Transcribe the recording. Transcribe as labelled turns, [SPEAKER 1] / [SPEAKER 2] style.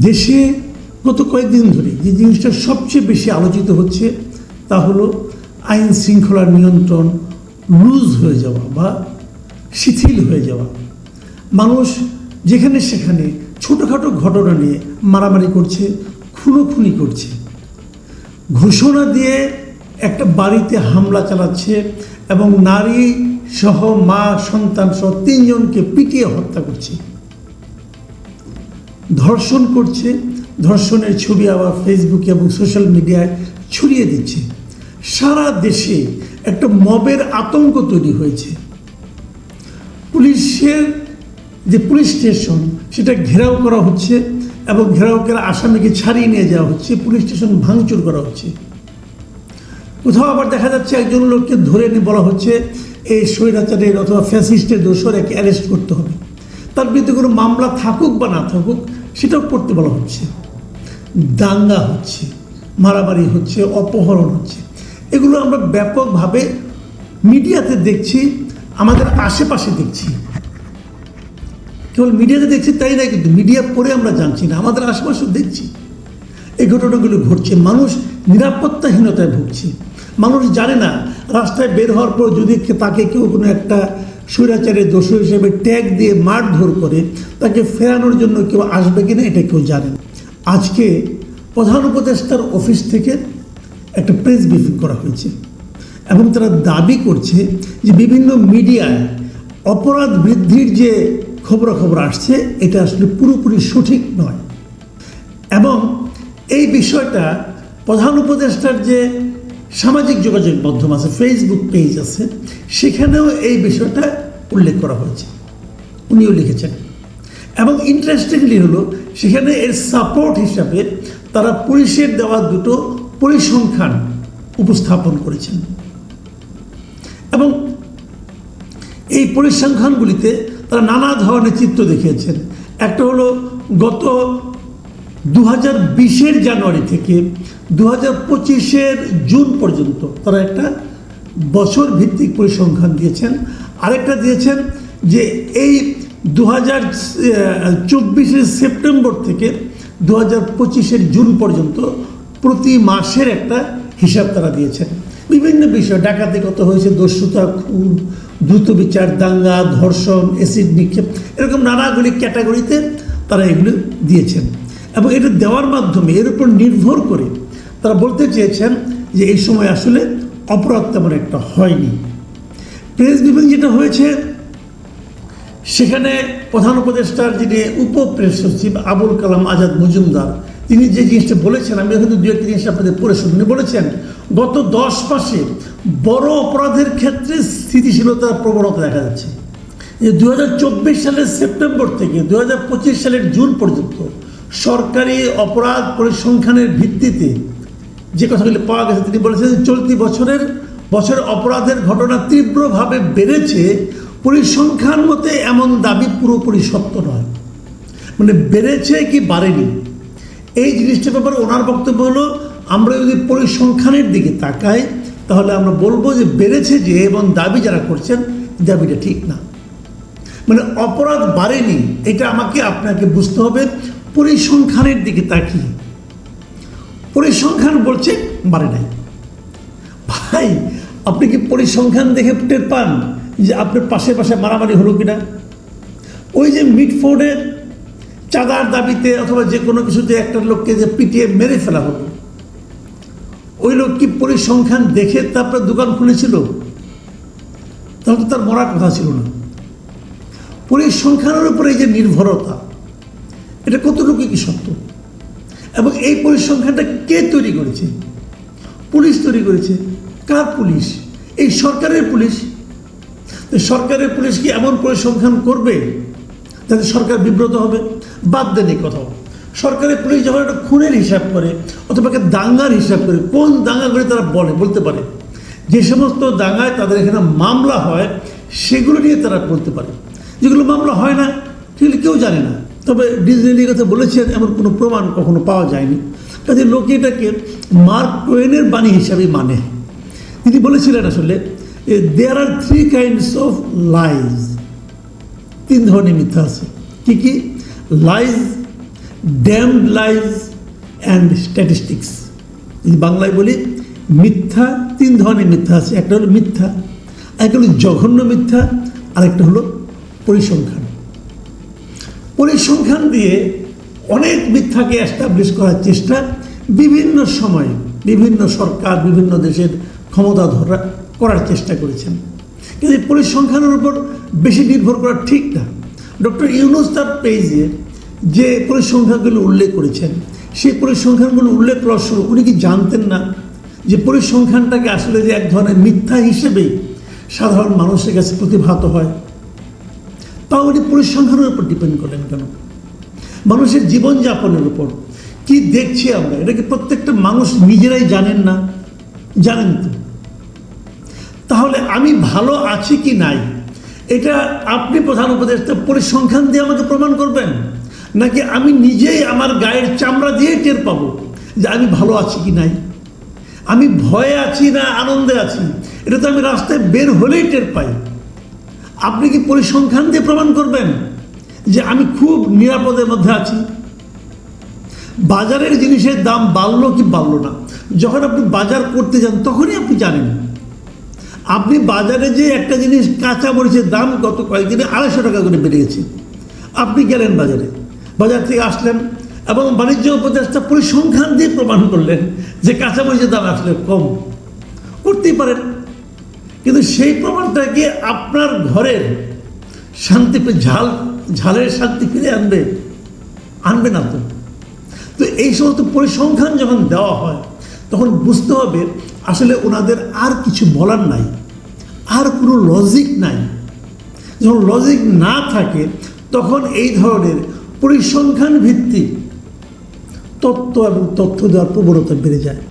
[SPEAKER 1] দেশে গত কয়েকদিন ধরে যে জিনিসটা সবচেয়ে বেশি আলোচিত হচ্ছে, তা হলো আইন শৃঙ্খলার নিয়ন্ত্রণ লুজ হয়ে যাওয়া বা শিথিল হয়ে যাওয়া। মানুষ যেখানে সেখানে ছোটোখাটো ঘটনা নিয়ে মারামারি করছে, খুনোখুনি করছে। ঘোষণা দিয়ে একটা বাড়িতে হামলা চালাচ্ছে এবং নারী সহ মা, সন্তান সহ তিনজনকে পিটিয়ে হত্যা করছে। ধর্ষণ করছে, ধর্ষণের ছবি আবার ফেসবুকে এবং সোশ্যাল মিডিয়ায় ছড়িয়ে দিচ্ছে। সারা দেশে একটা মবের আতঙ্ক তৈরি হয়েছে। পুলিশের যে পুলিশ স্টেশন, সেটা ঘেরাও করা হচ্ছে এবং ঘেরাও করে আসামিকে ছাড়িয়ে নিয়ে যাওয়া হচ্ছে, পুলিশ স্টেশন ভাঙচুর করা হচ্ছে। কোথাও আবার দেখা যাচ্ছে একজন লোককে ধরে নিয়ে বলা হচ্ছে, এই স্বৈরাচারের অথবা ফ্যাসিস্টের দোষর একে অ্যারেস্ট করতে হবে। তার বিরুদ্ধে কোনো মামলা থাকুক বা না থাকুক, সেটাও করতে বলা হচ্ছে। দাঙ্গা হচ্ছে, মারামারি হচ্ছে, অপহরণ হচ্ছে। এগুলো আমরা ব্যাপকভাবে মিডিয়াতে দেখছি, আমাদের আশেপাশে দেখছি। কেবল মিডিয়াতে দেখছি তাই না কিন্তু মিডিয়া পড়ে আমরা জানছি না, আমাদের আশেপাশে দেখছি। এই ঘটনাগুলো ঘটছে, মানুষ নিরাপত্তাহীনতায় ভুগছে। মানুষ জানে না, রাস্তায় বের হওয়ার পর যদি তাকে কেউ কোনো একটা স্বৈরাচারের দোষ হিসেবে ট্যাগ দিয়ে মারধর করে তাকে ফেরানোর জন্য কেউ আসবে কিনা এটা কেউ জানে আজকে প্রধান উপদেষ্টার অফিস থেকে একটা প্রেস ব্রিফিং করা হয়েছে এবং তারা দাবি করছে যে বিভিন্ন মিডিয়ায় অপরাধ বৃদ্ধির যে খবরাখবর আসছে, এটা আসলে পুরোপুরি সঠিক নয়। এবং এই বিষয়টা প্রধান উপদেষ্টার যে সামাজিক যোগাযোগ মাধ্যম আছে ফেসবুক পেজ আছে, সেখানেও এই বিষয়টা উল্লেখ করা হয়েছে। উনিও লিখেছেন। এবং ইন্টারেস্টিংলি হলো, সেখানে এর সাপোর্ট হিসাবে তারা পুলিশের দেওয়া দুটো পরিসংখ্যান উপস্থাপন করেছেন। এবং এই পরিসংখ্যানগুলিতে তারা নানা ধরনের চিত্র দেখিয়েছেন। একটা হলো গত দু হাজার বিশের জানুয়ারি থেকে দু হাজার পঁচিশের জুন পর্যন্ত তারা একটা বছর ভিত্তিক পরিসংখ্যান দিয়েছেন। আরেকটা দিয়েছেন যে এই দু হাজার চব্বিশের সেপ্টেম্বর থেকে দু হাজার পঁচিশের জুন পর্যন্ত প্রতি মাসের একটা হিসাব তারা দিয়েছেন। বিভিন্ন বিষয় ডাকাতি কত হয়েছে, দস্যুতা, খুন, দ্রুত বিচার, দাঙ্গা, ধর্ষণ, অ্যাসিড নিক্ষেপ, এরকম নানাগুলি ক্যাটাগরিতে তারা এগুলো দিয়েছেন। এবং এটা দেওয়ার মাধ্যমে, এর উপর নির্ভর করে তারা বলতে চেয়েছেন যে এই সময় আসলে অপরাধ তেমন একটা হয়নি। প্রেস ব্রিফিং যেটা হয়েছে, সেখানে প্রধান উপদেষ্টার যিনি উপ প্রেস সচিব আবুল কালাম আজাদ মজুমদার, তিনি যে জিনিসটা বলেছেন, আমি কিন্তু দু একটা জিনিস আপনাদের পড়ে শুনি বলেছেন, গত দশ মাসে বড় অপরাধের ক্ষেত্রে স্থিতিশীলতার প্রবণতা দেখা যাচ্ছে। যে দু হাজার চব্বিশ সালের সেপ্টেম্বর থেকে দু হাজার পঁচিশ সালের জুন পর্যন্ত সরকারি অপরাধ পরিসংখ্যানের ভিত্তিতে যে কথাগুলি পাওয়া গেছে, তিনি বলেছেন চলতি বছরের বছরের অপরাধের ঘটনা তীব্রভাবে বেড়েছে, পরিসংখ্যান মতে এমন দাবি পুরোপুরি সত্য নয়। মানে বেড়েছে কি বাড়েনি? এই জিনিসটার ব্যাপারে ওনার বক্তব্য হলো, আমরা যদি পরিসংখ্যানের দিকে তাকাই, তাহলে আমরা বলব যে বেড়েছে যে এবং দাবি যারা করছেন, দাবিটা ঠিক না। মানে অপরাধ বাড়েনি, এটা আমাকে, আপনাকে বুঝতে হবে। পরিসংখ্যানের দিকে তাকিয়ে। পরিসংখ্যান বলছে, বাড়ে নাই। ভাই, আপনি কি পরিসংখ্যান দেখে টের পান যে আপনার পাশে পাশে মারামারি হলো কিনা? ওই যে মিটফোর্ডে চাঁদার দাবিতে অথবা যে কোনো কিছুতে একটা লোককে যে পিটিয়ে মেরে ফেলা হলো। ওই লোক কি পরিসংখ্যান দেখে তারপরে দোকান খুলেছিল? তাহলে তো তার মরার কথা ছিল না। পরিসংখ্যানের উপরে এই যে নির্ভরতা এটা কতটুকু কি সত্য? এবং এই পরিসংখ্যানটা কে তৈরি করেছে? পুলিশ তৈরি করেছে। কার পুলিশ? এই সরকারের পুলিশ। সরকারের পুলিশ কি এমন পরিসংখ্যান করবে যাতে সরকার বিব্রত হবে? বাদ দেন এই কথাও। সরকারের পুলিশ যখন একটা খুনের হিসাব করে অথবা দাঙ্গার হিসাব করে, কোন দাঙ্গা করে তারা বলে, বলতে পারে। যে সমস্ত দাঙ্গায় তাদের এখানে মামলা হয়, সেগুলো নিয়ে তারা বলতে পারে। যেগুলো মামলা হয় না, সেগুলো কেউ জানে না। তবে ডিজনি কথা বলেছেন, এমন কোনো প্রমাণ কখনো পাওয়া যায়নি। কাজে লোকে এটাকে মার্ক টোয়েনের বাণী হিসাবে মানে। তিনি বলেছিলেন আসলে there are three kinds of lies তিন ধরনের মিথ্যা আছে। কি কি? Lies damned lies and statistics যদি বাংলায় বলি, মিথ্যা, তিন ধরনের মিথ্যা আছে। একটা হলো মিথ্যা একটা হলো জঘন্য মিথ্যা আর একটা হলো পরিসংখ্যান। পরিসংখ্যান দিয়ে অনেক মিথ্যাকে অ্যাস্টাবলিশ করার চেষ্টা বিভিন্ন সময়ে বিভিন্ন সরকার, বিভিন্ন দেশের ক্ষমতা ধরা করার চেষ্টা করেছেন। কিন্তু পরিসংখ্যানের উপর বেশি নির্ভর করা ঠিক না। ডক্টর ইউনুস তার পেজে যে পরিসংখ্যানগুলো উল্লেখ করেছেন, সেই পরিসংখ্যানগুলো উল্লেখ করার সময় উনি কি জানতেন না যে পরিসংখ্যানটাকে আসলে যে এক ধরনের মিথ্যা হিসেবেই সাধারণ মানুষের কাছে প্রতিভাত হয়? উনি পরিসংখ্যানের উপর ডিপেন্ড করেন কেন? মানুষের জীবনযাপনের উপর। কি দেখছি আমরা? এটা কি প্রত্যেকটা মানুষ নিজেরাই জানেন না? জানেন তো। তাহলে আমি ভালো আছি কি নাই? এটা আপনি প্রধান উপদেষ্টা পরিসংখ্যান দিয়ে আমাকে প্রমাণ করবেন? নাকি আমি নিজেই আমার গায়ের চামড়া দিয়ে টের পাবো যে আমি ভালো আছি কি নাই? আমি ভয়ে আছি না আনন্দে আছি? এটা তো আমি রাস্তায় বের হলেই টের পাই। আপনি কি পরিসংখ্যান দিয়ে প্রমাণ করবেন যে আমি খুব নিরাপদের মধ্যে আছি? বাজারের জিনিসের দাম বাড়লো কি বাড়লো না? যখন আপনি বাজার করতে যান, তখনই আপনি জানেন। আপনি বাজারে যে একটা জিনিস কাঁচা মরিচের দাম গত কয়েকদিনে আড়াইশো টাকা করে বেড়ে গেছে আপনি গেলেন বাজারে। বাজার থেকে আসলেন এবং বাণিজ্য উপদেষ্টা পরিসংখ্যান দিয়ে প্রমাণ করলেন যে কাঁচা মরিচের দাম আসলে কম। করতেই পারেন। কিন্তু সেই প্রমাণটাকে আপনার ঘরের শান্তি ঝাল, ঝালের শান্তি ফিরে আনবে? আনবে না তো। তো এই সমস্ত পরিসংখ্যান যখন দেওয়া হয়, তখন বুঝতে হবে আসলে ওনাদের আর কিছু বলার নাই, আর কোনো লজিক নাই। যখন লজিক না থাকে, তখন এই ধরনের পরিসংখ্যান ভিত্তিক তত্ত্ব এবং তথ্য দেওয়ার প্রবণতা বেড়ে যায়।